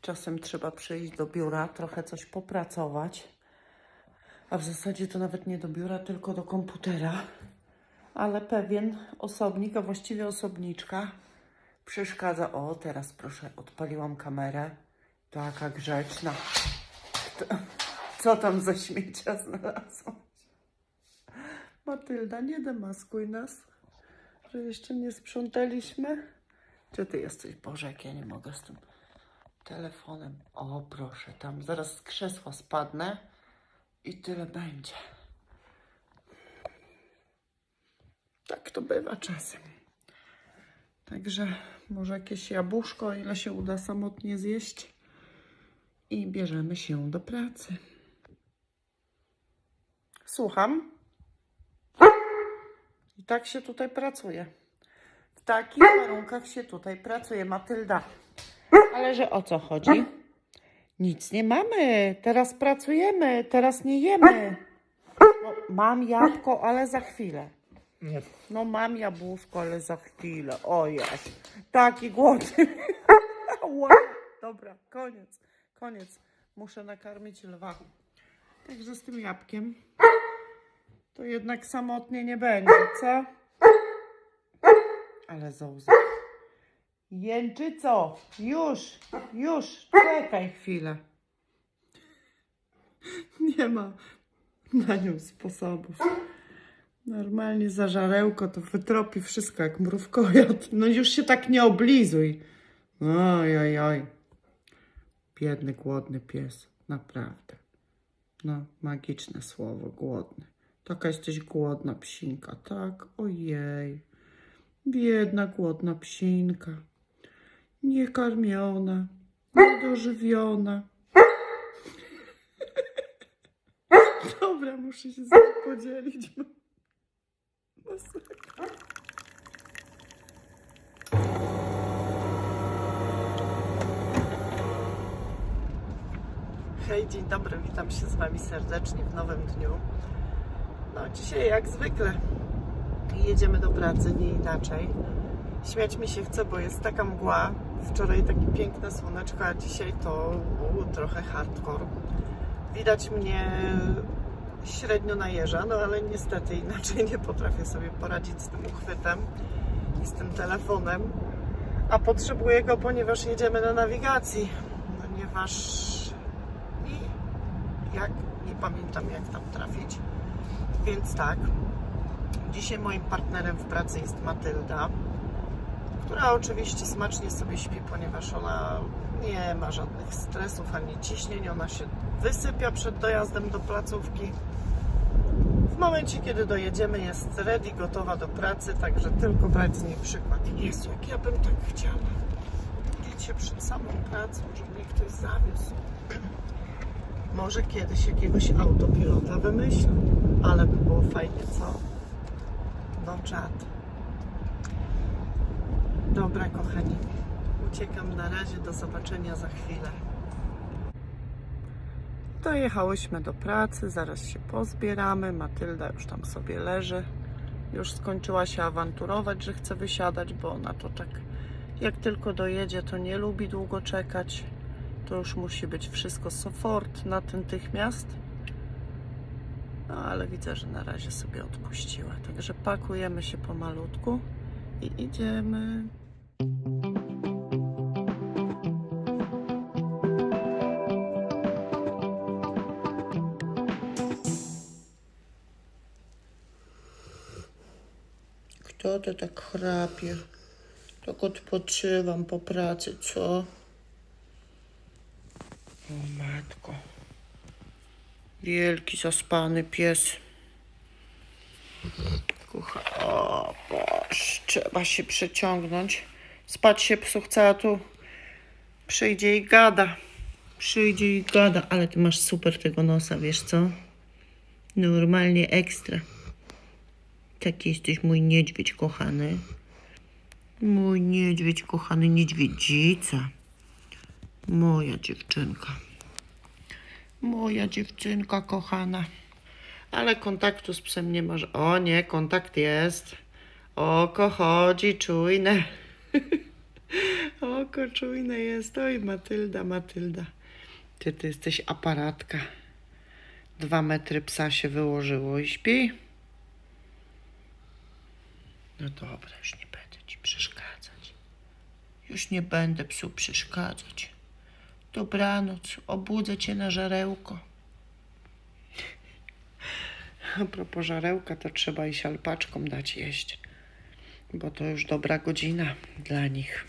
Czasem trzeba przyjść do biura, trochę coś popracować. A w zasadzie to nawet nie do biura, tylko do komputera. Ale pewien osobnik, a właściwie osobniczka, przeszkadza. O, teraz proszę, odpaliłam kamerę. Taka grzeczna. Co tam za śmiecia znalazłaś? Matylda, nie demaskuj nas, że jeszcze nie sprzątaliśmy. Czy ty jesteś? Boże, jak ja nie mogę z tym telefonem. O, proszę, tam zaraz z krzesła spadnę i tyle będzie. Tak to bywa czasem. Także może jakieś jabłuszko, ile się uda samotnie zjeść. I bierzemy się do pracy. Słucham. I tak się tutaj pracuje. W takich warunkach się tutaj pracuje, Matylda. Ale że o co chodzi? Nic nie mamy. Teraz pracujemy, teraz nie jemy. No, mam jabłko, ale za chwilę. Nie. No mam jabłuszko, ale za chwilę. O jest. Taki głodny. Ła. Dobra, koniec. Koniec. Muszę nakarmić lwa. Także z tym jabłkiem to jednak samotnie nie będzie, co? Ale zołza. Jęczyco, już, już, czekaj chwilę. Nie ma na nią sposobów. Normalnie za żarełko to wytropi wszystko jak mrówkojad. No już się tak nie oblizuj. Oj, oj, oj. Biedny, głodny pies. Naprawdę. No, magiczne słowo, głodny. Taka jesteś głodna psinka, tak? Ojej. Biedna, głodna psinka. Niekarmiona, niedożywiona. Dobra, muszę się z nią podzielić. Hej, dzień dobry, witam się z Wami serdecznie w nowym dniu. No, dzisiaj jak zwykle jedziemy do pracy, nie inaczej. Śmiać mi się chce, bo jest taka mgła. Wczoraj takie piękne słoneczko, a dzisiaj to u, trochę hardcore. Widać mnie średnio na jeża, no ale niestety inaczej nie potrafię sobie poradzić z tym uchwytem i z tym telefonem. A potrzebuję go, ponieważ jedziemy na nawigacji. Ponieważ i jak, nie pamiętam jak tam trafić. Więc tak, dzisiaj moim partnerem w pracy jest Matylda, która oczywiście smacznie sobie śpi, ponieważ ona nie ma żadnych stresów ani ciśnień. Ona się wysypia przed dojazdem do placówki. W momencie, kiedy dojedziemy, jest ready, gotowa do pracy, także tylko brać z niej przykład. Jezu, jak ja bym tak chciała. Się przed samą pracą, żeby mnie ktoś zawiózł. Może kiedyś jakiegoś autopilota wymyślę, ale by było fajnie, co? No czad. Dobra, kochani. Uciekam na razie, do zobaczenia za chwilę. Dojechałyśmy do pracy, zaraz się pozbieramy. Matylda już tam sobie leży. Już skończyła się awanturować, że chce wysiadać, bo ona to tak jak tylko dojedzie, to nie lubi długo czekać. To już musi być wszystko sofort natychmiast. No ale widzę, że na razie sobie odpuściła. Także pakujemy się pomalutku i idziemy. Kto to tak chrapie? Tak odpoczywam po pracy, co? O matko. Wielki, zaspany pies. Kucha. O Boż, trzeba się przeciągnąć. Spać się psu chce, a tu przyjdzie i gada. Przyjdzie i gada, ale ty masz super tego nosa, wiesz co? Normalnie ekstra. Taki jesteś mój niedźwiedź kochany. Mój niedźwiedź kochany, niedźwiedzica. Moja dziewczynka. Moja dziewczynka kochana. Ale kontaktu z psem nie masz. O nie, kontakt jest. Oko chodzi czujne. Oko czujne jest. Oj, Matylda, Matylda. Ty, ty jesteś aparatka. Dwa metry psa się wyłożyło i śpi. No dobra, już nie będę ci przeszkadzać. Już nie będę psu przeszkadzać. Dobranoc, obudzę cię na żarełko. A propos żarełka, to trzeba iść alpaczkom dać jeść, bo to już dobra godzina dla nich.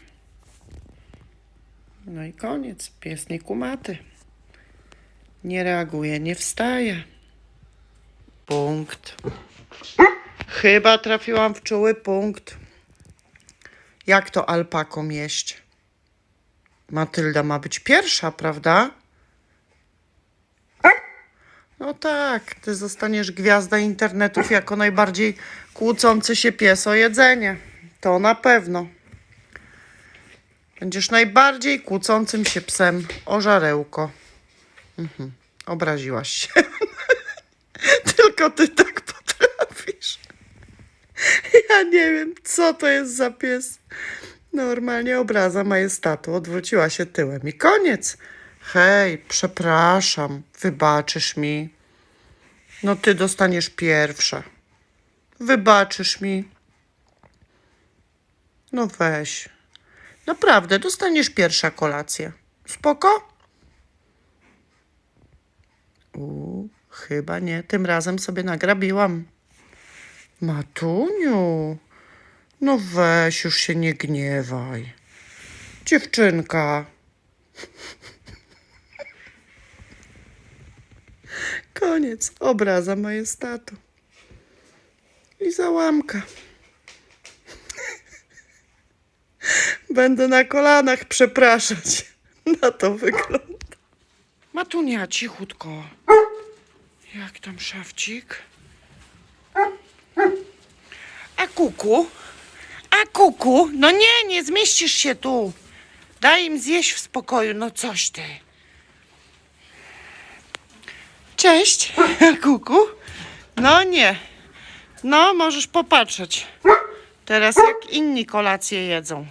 No i koniec, pies nie kumaty. Nie reaguje, nie wstaje. Punkt. Chyba trafiłam w czuły punkt. Jak to alpaką jeść? Matylda ma być pierwsza, prawda? No tak, ty zostaniesz gwiazda internetów jako najbardziej kłócący się pies o jedzenie. To na pewno. Będziesz najbardziej kłócącym się psem o żarełko. Mhm. Obraziłaś się. Tylko ty tak potrafisz. Ja nie wiem, co to jest za pies. Normalnie obraza majestatu odwróciła się tyłem i koniec. Hej, przepraszam, wybaczysz mi. No ty dostaniesz pierwsza. Wybaczysz mi. No weź. Naprawdę, dostaniesz pierwsza kolację. Spoko? U, chyba nie. Tym razem sobie nagrabiłam. Matuniu, no weź, już się nie gniewaj. Dziewczynka. Koniec obraza majestatu. I załamka. Będę na kolanach przepraszać. Na to wygląda. Matunia, cichutko. Jak tam szafcik? A kuku? A kuku? No nie, nie zmieścisz się tu. Daj im zjeść w spokoju, no coś ty. Cześć, kuku. No nie. No, możesz popatrzeć. Teraz jak inni kolacje jedzą.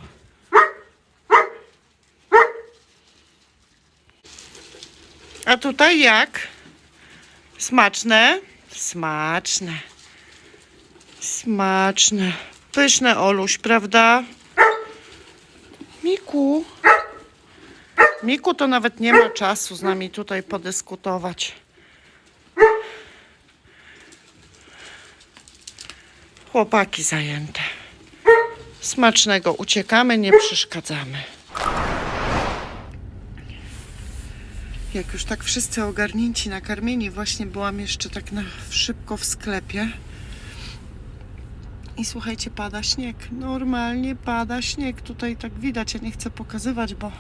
A tutaj jak? Smaczne? Smaczne. Smaczne. Pyszne, Oluś, prawda? Miku. Miku to nawet nie ma czasu z nami tutaj podyskutować. Chłopaki zajęte. Smacznego uciekamy, nie przeszkadzamy. Jak już tak wszyscy ogarnięci, nakarmieni, właśnie byłam jeszcze tak na szybko w sklepie. I słuchajcie, pada śnieg. Normalnie pada śnieg. Tutaj tak widać, ja nie chcę pokazywać, bo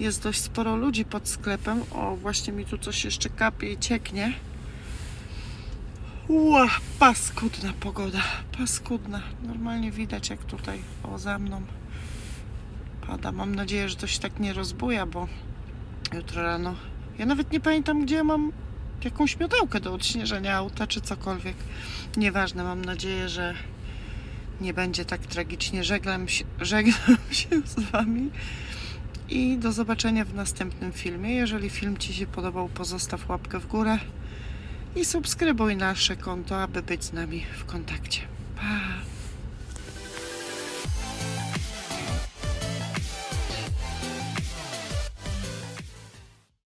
jest dość sporo ludzi pod sklepem. O, właśnie mi tu coś jeszcze kapie i cieknie. Ła, paskudna pogoda. Paskudna. Normalnie widać, jak tutaj, o, za mną pada. Mam nadzieję, że to się tak nie rozbuja, bo jutro rano. Ja nawet nie pamiętam, gdzie mam jakąś miotełkę do odśnieżenia auta, czy cokolwiek. Nieważne, mam nadzieję, że nie będzie tak tragicznie. Żegnam się, żegnam się z Wami i do zobaczenia w następnym filmie. Jeżeli film Ci się podobał, pozostaw łapkę w górę i subskrybuj nasze konto, aby być z nami w kontakcie. Pa!